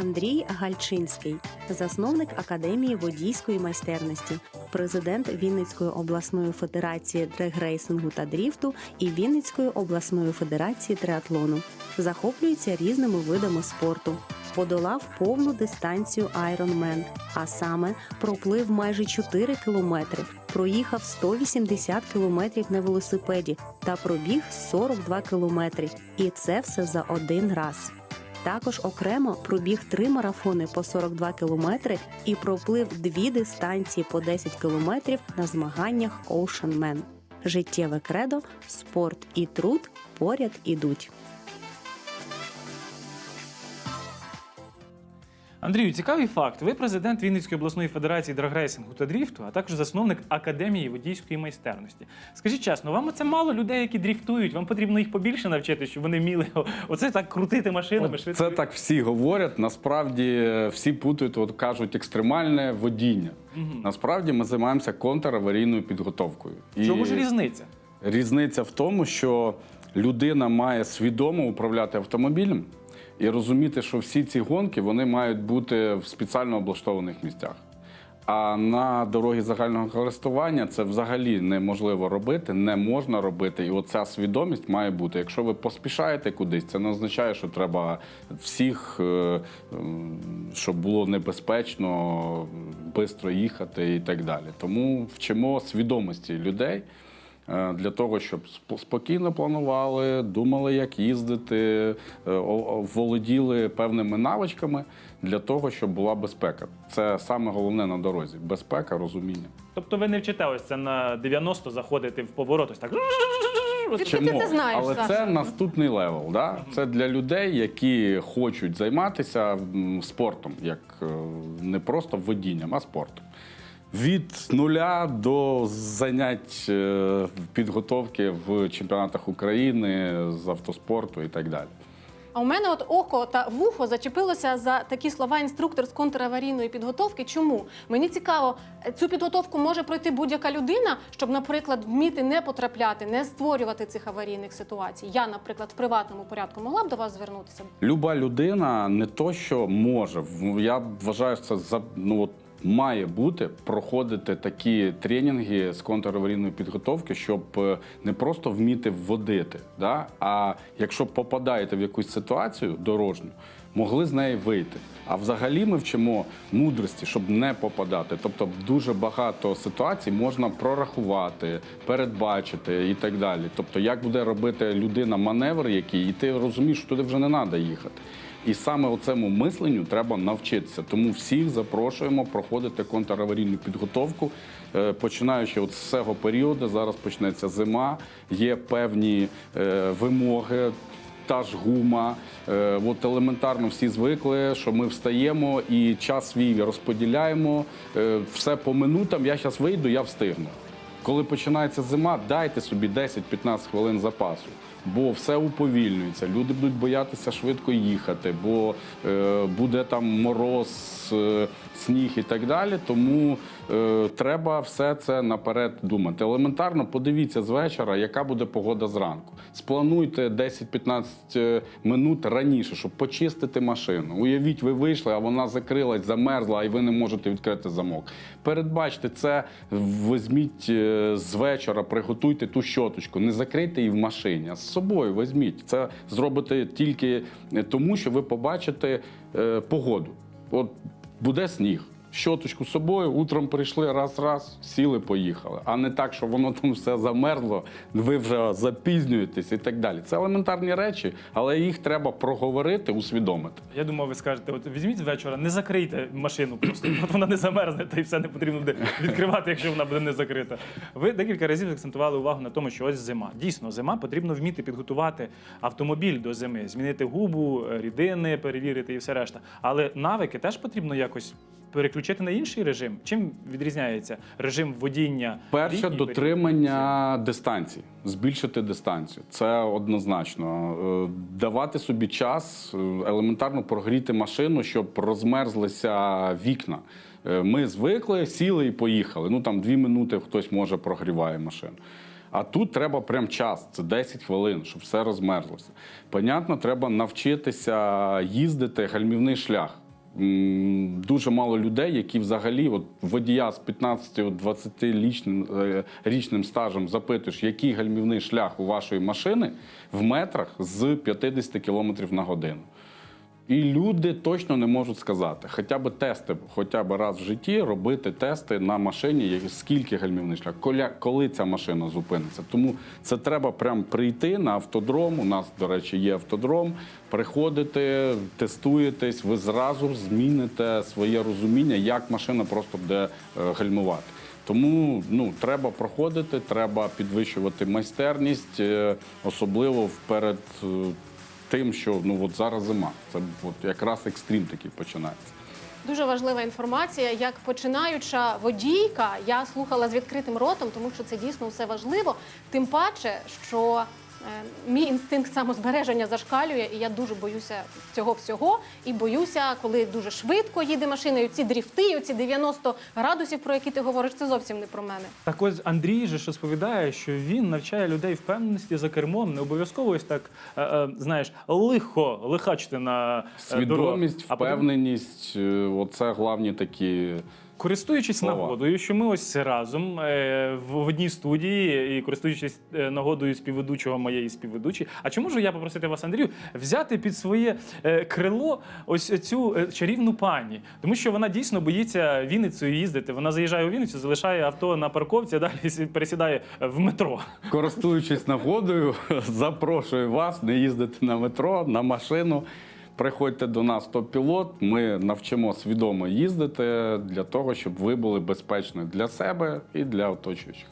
Андрій Гальчинський, засновник Академії водійської майстерності, президент Вінницької обласної федерації дрегрейсингу та дріфту і Вінницької обласної федерації триатлону. Захоплюється різними видами спорту. Подолав повну дистанцію Ironman, а саме проплив майже 4 кілометри, проїхав 180 кілометрів на велосипеді та пробіг 42 кілометри. І це все за один раз. Також окремо пробіг три марафони по 42 кілометри і проплив дві дистанції по 10 кілометрів на змаганнях Ocean Man. Життєве кредо, спорт і труд поряд ідуть. Андрію, цікавий факт. Ви президент Вінницької обласної федерації драгрейсингу та дріфту, а також засновник Академії водійської майстерності. Скажіть чесно, вам оце мало людей, які дріфтують? Вам потрібно їх побільше навчити, щоб вони вміли оце так крутити машинами швидко. Це так всі говорять. Насправді всі путають, от кажуть, екстремальне водіння. Насправді ми займаємося контраварійною підготовкою. В чому ж різниця? Різниця в тому, що людина має свідомо управляти автомобілем і розуміти, що всі ці гонки вони мають бути в спеціально облаштованих місцях. А на дорогі загального користування це взагалі неможливо робити, не можна робити. І оця свідомість має бути. Якщо ви поспішаєте кудись, це не означає, що треба всіх, е, щоб було небезпечно, швидко їхати і так далі. Тому вчимо свідомості людей. Е, Для того, щоб сп- спокійно планували, думали, як їздити, е, володіли певними навичками для того, щоб була безпека. Це саме головне на дорозі безпека, розуміння. Тобто ви не вчите ось це на 90 заходити в поворот, ось так. Звідки ти це знаєш, Але Саша? це наступний левел. Да? Це для людей, які хочуть займатися спортом, як е, не просто водінням, а спортом. Від нуля до занять е, підготовки в чемпіонатах України з автоспорту і так далі. А у мене от око та вухо зачепилося за такі слова інструктор з контраварійної підготовки. Чому? Мені цікаво, цю підготовку може пройти будь-яка людина, щоб, наприклад, вміти не потрапляти, не створювати цих аварійних ситуацій. Я, наприклад, в приватному порядку могла б до вас звернутися. Люба людина не то, що може. Я вважаю, це за ну от. Має бути проходити такі тренінги з контраварійної підготовки, щоб е, не просто вміти водити, да? а якщо попадаєте в якусь ситуацію дорожню, могли з неї вийти. А взагалі ми вчимо мудрості, щоб не попадати. Тобто дуже багато ситуацій можна прорахувати, передбачити і так далі. Тобто, як буде робити людина маневр, який, і ти розумієш, що туди вже не треба їхати. І саме цьому мисленню треба навчитися. Тому всіх запрошуємо проходити контраварійну підготовку, Е, починаючи от з цього періоду. Зараз почнеться зима, є певні е, вимоги. Та ж гума, Е, от елементарно всі звикли, що ми встаємо і час свій розподіляємо. Все по минутам. Я зараз вийду, я встигну. Коли починається зима, дайте собі 10-15 хвилин запасу, бо все уповільнюється. Люди будуть боятися швидко їхати, бо е, буде там мороз, е, сніг і так далі. Тому е, треба все це наперед думати. Елементарно подивіться з вечора, яка буде погода зранку. Сплануйте 10-15 минут раніше, щоб почистити машину. Уявіть, ви вийшли, а вона закрилась, замерзла, і ви не можете відкрити замок. Передбачте це, візьміть е, з вечора, приготуйте ту щоточку, не закрийте її в машині, собою візьміть. Це зробите тільки тому, що ви побачите е, погоду. От буде сніг. Щоточку з собою, утром прийшли, раз-раз, сіли, поїхали. А не так, що воно там все замерзло, ви вже запізнюєтесь і так далі. Це елементарні речі, але їх треба проговорити, усвідомити. Я думав, ви скажете, от візьміть з вечора, не закрийте машину просто, от вона не замерзне, та й все не потрібно буде відкривати, якщо вона буде не закрита. Ви декілька разів акцентували увагу на тому, що ось зима. Дійсно, зима потрібно вміти підготувати автомобіль до зими, змінити губу, рідини, перевірити і все решта. Але навики теж потрібно якось. Переключити на інший режим. Чим відрізняється режим водіння? Перше дотримання дистанції, збільшити дистанцію. Це однозначно. Е, Давати собі час, е, елементарно прогріти машину, щоб розмерзлися вікна. Е, Ми звикли, сіли і поїхали. Ну там дві минути хтось може прогріває машину. А тут треба прям час, це 10 хвилин, щоб все розмерзлося. Понятно, треба навчитися їздити гальмівний шлях. Дуже мало людей, які взагалі от водія з 15-20 річним, е, річним стажем запитуєш, який гальмівний шлях у вашої машини в метрах з 50 км на годину. І люди точно не можуть сказати. Хоча б тести, хоча б раз в житті робити тести на машині, скільки гальмівний шлях, коля- коли ця машина зупиниться. Тому це треба прям прийти на автодром. У нас, до речі, є автодром. Приходите, тестуєтесь, ви зразу зміните своє розуміння, як машина просто буде е, гальмувати. Тому ну треба проходити, треба підвищувати майстерність, е, особливо перед е, тим, що ну от зараз зима. Це от якраз екстрім такий починається. Дуже важлива інформація. Як починаюча водійка, я слухала з відкритим ротом, тому що це дійсно все важливо. Тим паче, що мій інстинкт самозбереження зашкалює, і я дуже боюся цього всього. І боюся, коли дуже швидко їде машина, і ці дріфти, і ці 90 градусів, про які ти говориш, це зовсім не про мене. Так ось Андрій же ж розповідає, що він навчає людей впевненості за кермом, не обов'язково ось так, е, е, знаєш, лихо, лихачити на е. Свідомість, потім, впевненість е, оце главні такі. Користуючись Слова. нагодою, що ми ось разом е, в одній студії і користуючись е, нагодою співведучого моєї співведучої. А чи можу я попросити вас, Андрію, взяти під своє е, крило ось цю е, чарівну пані? Тому що вона дійсно боїться Вінницею їздити. Вона заїжджає у Вінницю, залишає авто на парковці, а далі пересідає в метро. Користуючись нагодою, запрошую вас не їздити на метро, на машину. Приходьте до нас топ-пілот. Ми навчимо свідомо їздити для того, щоб ви були безпечні для себе і для оточуючих.